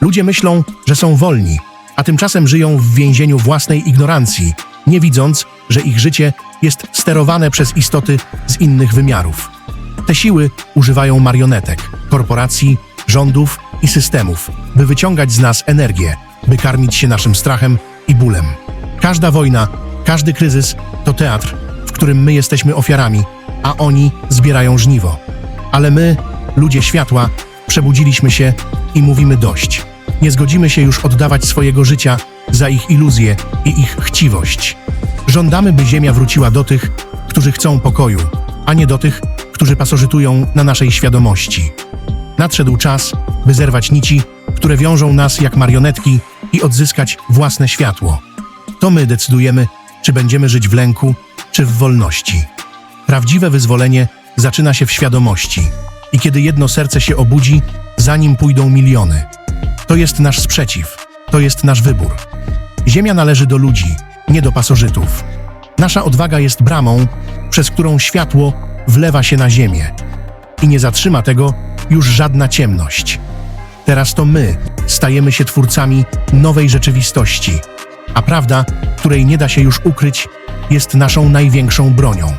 Ludzie myślą, że są wolni, a tymczasem żyją w więzieniu własnej ignorancji, nie widząc, że ich życie jest sterowane przez istoty z innych wymiarów. Te siły używają marionetek, korporacji, rządów i systemów, by wyciągać z nas energię, by karmić się naszym strachem i bólem. Każda wojna, każdy kryzys to teatr, w którym my jesteśmy ofiarami, a oni zbierają żniwo. Ale my, ludzie światła, przebudziliśmy się i mówimy dość. Nie zgodzimy się już oddawać swojego życia za ich iluzje i ich chciwość. Żądamy, by Ziemia wróciła do tych, którzy chcą pokoju, a nie do tych, którzy pasożytują na naszej świadomości. Nadszedł czas, by zerwać nici, które wiążą nas jak marionetki i odzyskać własne światło. To my decydujemy, czy będziemy żyć w lęku, czy w wolności. Prawdziwe wyzwolenie zaczyna się w świadomości i kiedy jedno serce się obudzi, za nim pójdą miliony. To jest nasz sprzeciw, to jest nasz wybór. Ziemia należy do ludzi, nie do pasożytów. Nasza odwaga jest bramą, przez którą światło wlewa się na ziemię. I nie zatrzyma tego już żadna ciemność. Teraz to my stajemy się twórcami nowej rzeczywistości, a prawda, której nie da się już ukryć, jest naszą największą bronią.